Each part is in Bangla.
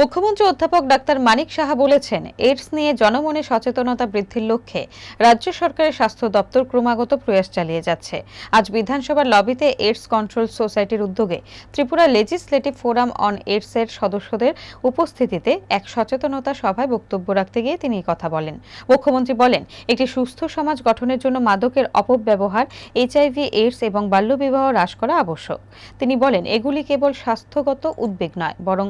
মুখ্যমন্ত্রী অধ্যাপক ডাক্তার মানিক সাহা বলেছেন, এইডস নিয়ে জনমনে সচেতনতা বৃদ্ধির লক্ষ্যে রাজ্য সরকারের স্বাস্থ্য দপ্তর ক্রমাগত প্রয়াস চালিয়ে যাচ্ছে। আজ বিধানসভার লবিতে এইডস কন্ট্রোল সোসাইটির উদ্যোগে Tripura legislative forum on AIDS এর সদস্যদের উপস্থিতিতে এক সচেতনতা সভায় বক্তব্য রাখতে গিয়ে তিনি কথা বলেন। মুখ্যমন্ত্রী বলেন, একটি সুস্থ সমাজ গঠনের জন্য মাদকের অপব্যবহার, এইচআইভি, এইডস এবং বাল্যবিবাহ হ্রাস করা আবশ্যক। তিনি বলেন, এগুলি কেবল স্বাস্থ্যগত উদ্বেগ নয়, বরং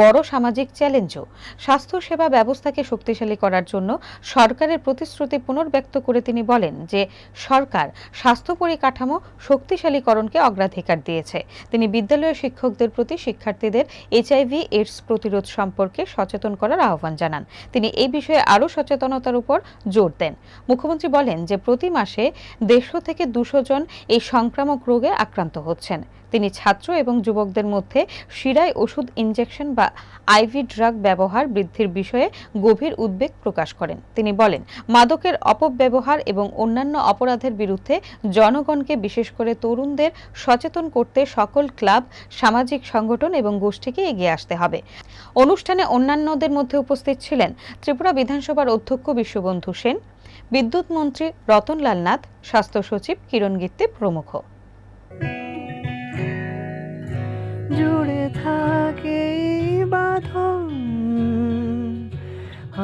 বড় সামাজিক চ্যালেঞ্জও। স্বাস্থ্য সেবা ব্যবস্থাকে শক্তিশালী করার জন্য সরকারের প্রতিশ্রুতি পুনর্ব্যক্ত করে তিনি বলেন যে, সরকার স্বাস্থ্য পরিকাঠামো শক্তিশালীকরণকে অগ্রাধিকার দিয়েছে। তিনি বিদ্যালয়ের শিক্ষকদের প্রতি শিক্ষার্থীদের এইচআইভি এইডস প্রতিরোধ সম্পর্কে সচেতন করার আহ্বান জানান। তিনি এই বিষয়ে আরও সচেতনতার উপর জোর দেন। মুখ্যমন্ত্রী বলেন যে, প্রতি মাসে দেড়শো থেকে দুশো জন এই সংক্রামক রোগে আক্রান্ত হচ্ছেন। তিনি ছাত্র এবং যুবকদের মধ্যে শিরায় ওষুধ ইনজেকশন বা আইভি ড্রাগ ব্যবহার বৃদ্ধির বিষয়ে গভীর উদ্বেগ প্রকাশ করেন। তিনি বলেন, মাদকের অপব্যবহার এবং অন্যান্য অপরাধের বিরুদ্ধে জনগণকে বিশেষ করে তরুণদের সচেতন করতে সকল ক্লাব, সামাজিক সংগঠন এবং গোষ্ঠীকে এগিয়ে আসতে হবে। অনুষ্ঠানে অন্যান্যদের মধ্যে উপস্থিত ছিলেন ত্রিপুরা বিধানসভার অধ্যক্ষ বিশ্ববন্ধু সেন, বিদ্যুৎ মন্ত্রী রতনলাল নাথ, স্বাস্থ্য সচিব কিরণ গিত্তে প্রমুখ। জুড়ে থাকে